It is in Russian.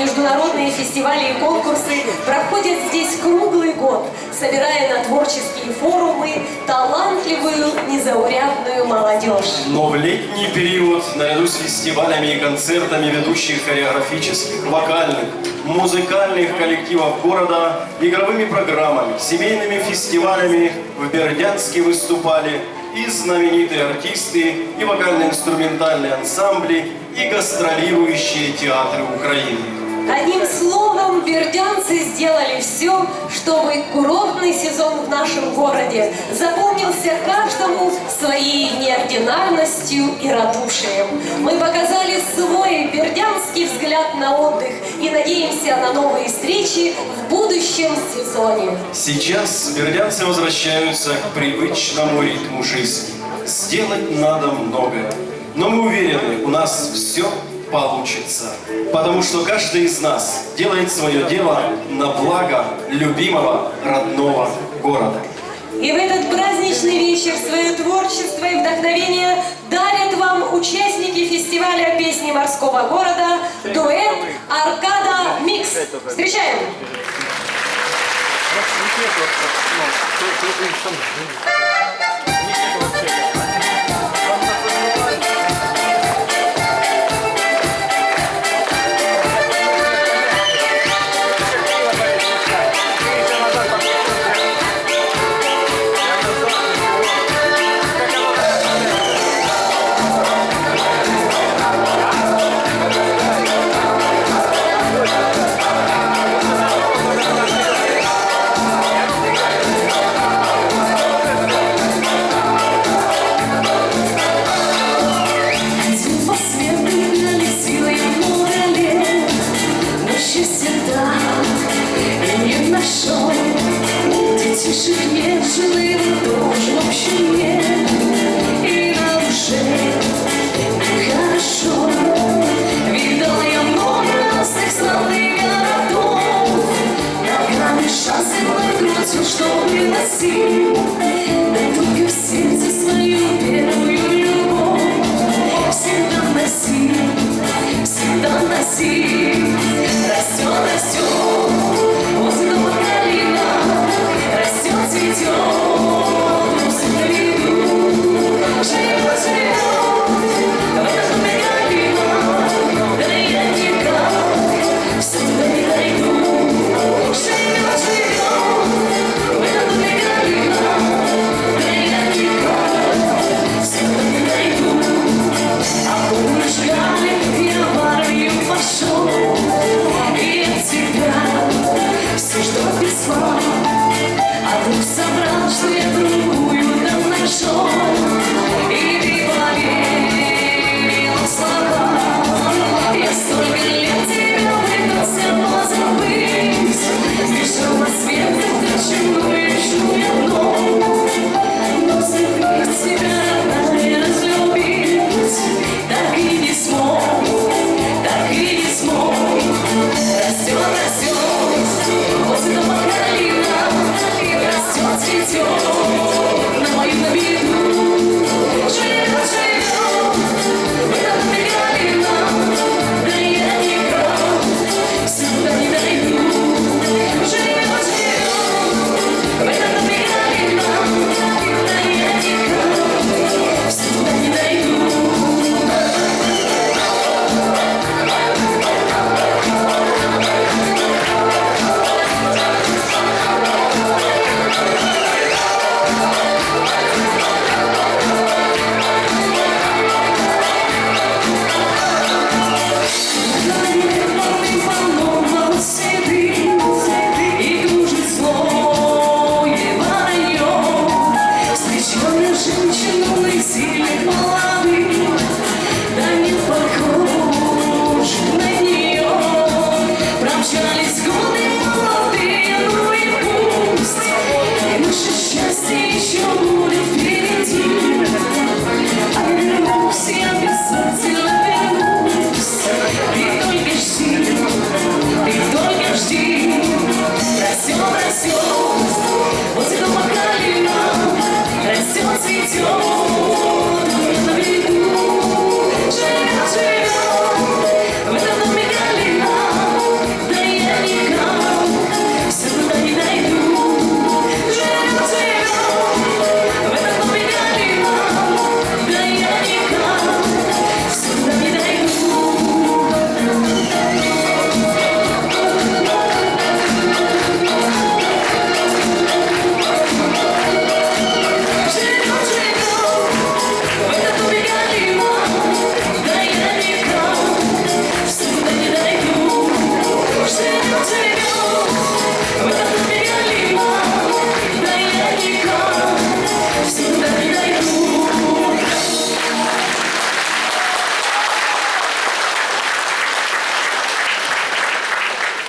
международные фестивали и конкурсы проходят здесь круглый год, собирая на творческие форумы талантливую, незаурядную молодежь. Но в летний период, наряду с фестивалями и концертами ведущих хореографических, вокальных, музыкальных коллективов города, игровыми программами, семейными фестивалями в Бердянске выступали и знаменитые артисты, и вокально-инструментальные ансамбли, и гастролирующие театры Украины. Одним словом, бердянцы сделали все, чтобы курортный сезон в нашем городе запомнился каждому своей неординарностью и радушием. Мы показали свой и надеемся на новые встречи в будущем сезоне. Сейчас бердянцы возвращаются к привычному ритму жизни. Сделать надо многое. Но мы уверены, у нас все получится. Потому что каждый из нас делает свое дело на благо любимого родного города. И в этот праздничный вечер свое творчество и вдохновение дарят вам участники фестиваля песни морского города дуэт Аркада Микс. Встречаем! По так и не нашел. Детишек нет, жены тоже в общем нет, и на душе хорошо. Видал я много разных и городов, Ногами шансы накрутил, что приносил, цветет